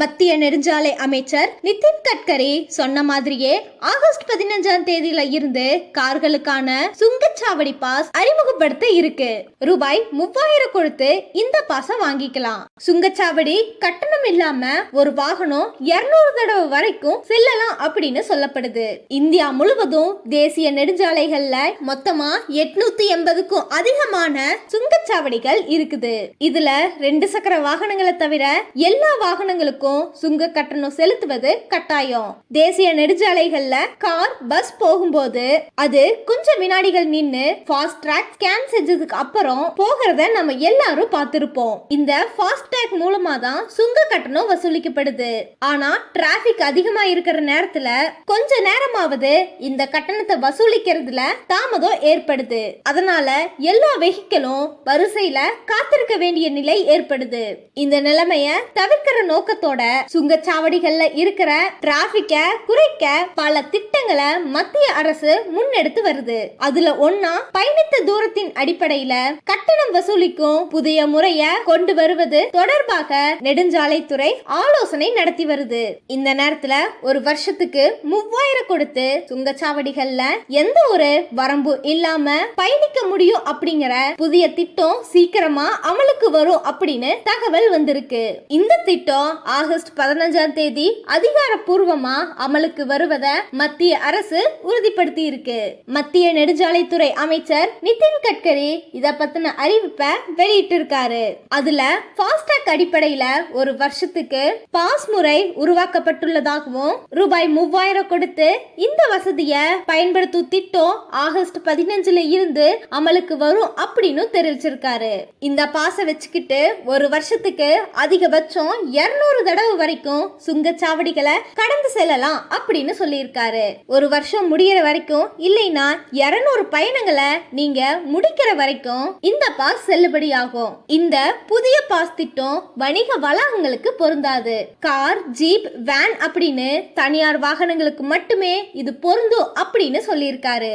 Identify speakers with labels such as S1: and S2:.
S1: மத்திய நெடுஞ்சாலை அமைச்சர் நிதின் கட்கரி சொன்ன மாதிரியே ஆகஸ்ட் பதினஞ்சாம் தேதியில இருந்து கார்களுக்கான சுங்கச்சாவடி பாஸ் அறிமுகப்படுத்த இருக்கு. ரூபாய் மூவாயிரம் கொடுத்து இந்த பாஸை வாங்கிக்கலாம். சுங்கச்சாவடி கட்டணம் இல்லாம ஒரு வாகனம் 200 தடவை வரைக்கும் செல்லலாம் அப்படின்னு சொல்லப்படுது. இந்தியா முழுவதும் தேசிய நெடுஞ்சாலைகள்ல மொத்தமா எட்நூத்தி எண்பதுக்கும் அதிகமான சுங்கச்சாவடிகள் இருக்குது. இதுல ரெண்டு சக்கர வாகனங்களை தவிர எல்லா வாகனங்களுக்கும் சுங்க கட்டணம் செலுத்துவது கட்டாயம். தேசிய நெடுஞ்சாலைகள்ல கார் பஸ் போகும்போது அது கொஞ்சம் வினாடிகள் நின்னு ஃபாஸ்ட் ட்ராக் ஸ்கேன் செஞ்சதுக்கு அப்புறம் போகிறத நம்ம எல்லாரும் பார்த்திருப்போம். இந்த ஃபாஸ்ட் ட்ராக் மூலமா தான் சுங்க கட்டணம் வசூலிக்கப்படுது. ஆனா டிராபிக் அதிகமா இருக்கிற நேரத்துல கொஞ்ச நேரமாவது இந்த கட்டணத்தை வசூலிக்கிறதுல தாமதம் ஏற்படுது. அதனால எல்லா வெஹிக்கிளும் வரிசையில காத்திருக்க வேண்டிய நிலை ஏற்படுது. இந்த நிலைமைய தவிர்க்கிற நோக்கத்தோட சுங்கச்சாவடிகள்ல இருக்கிற டிராபிக்க குறைக்க பல திட்டங்களை மத்திய அரசு முன்னெடுத்து வருது. அதுல ஒன்னா பயணித்த தூரத்தின் அடிப்படையில கட்டணம் வசூலிக்கும் புதிய முறைய கொண்டு வருவது தொடர்பாக நெடுஞ்சாலைத்துறை ஆலோசனை நடத்தி வருது. இந்த நேரத்துல ஒரு வருஷத்துக்கு மூவாயிரம் கொடுத்து சுங்கச்சாவடிகள்ல எந்த ஒரு வரம்பு இல்லாம பயணிக்க முடியும் அப்படிங்கிற புதிய திட்டம் சீக்கிரமா அமலுக்கு வரும் அப்படின்னு தகவல் வந்திருக்கு. இந்த திட்டம் ஆகஸ்ட் பதினஞ்சாம் தேதி அதிகாரப்பூர்வமா அமலுக்கு வருவதை மத்திய அரசு உறுதிப்படுத்தி இருக்கு மத்திய நெடுஞ்சாலைத்துறை அமைச்சர் நிதின் கட்கரி இத பத்தின அறிவிப்பை வெளியிட்டு இருக்காரு அதுல ஃபாஸ்டாக் அடிப்படையில ஒரு வருஷத்துக்கு பாஸ் முறை உருவாக்கப்பட்டுள்ளதாகவும் ரூபாய் மூவாயிரம் கொடுத்து இந்த வசதியை பயன்படுத்தும் திட்டம் ஆகஸ்ட் பதினஞ்சுல இருந்து அமலுக்கு வரும் அப்படின்னு தெரிவிச்சிருக்காரு. இந்த பாச வச்சுக்கிட்டு ஒரு வருஷத்துக்கு அதிகபட்சம் 200 தடவை வரைக்கும் சுங்கச்சாவடிகளை கடந்து செல்லலாம் அப்படின்னு சொல்லியிருக்காரு. ஒரு வருஷம் முடியற வரைக்கும் இல்லைன்னா 200 பயணங்களை நீங்க முடிக்கிற வரைக்கும் இந்த பாஸ் செல்லுபடியாகும் இந்த புதிய பாஸ் திட்டம் வணிக வளாகங்களுக்கு பொருந்தாது. கார் ஜீப் வேன் அப்படின்னு தனியார் வாகனங்களுக்கு மட்டுமே இது பொருந்தும் அப்படின்னு சொல்லியிருக்காரு.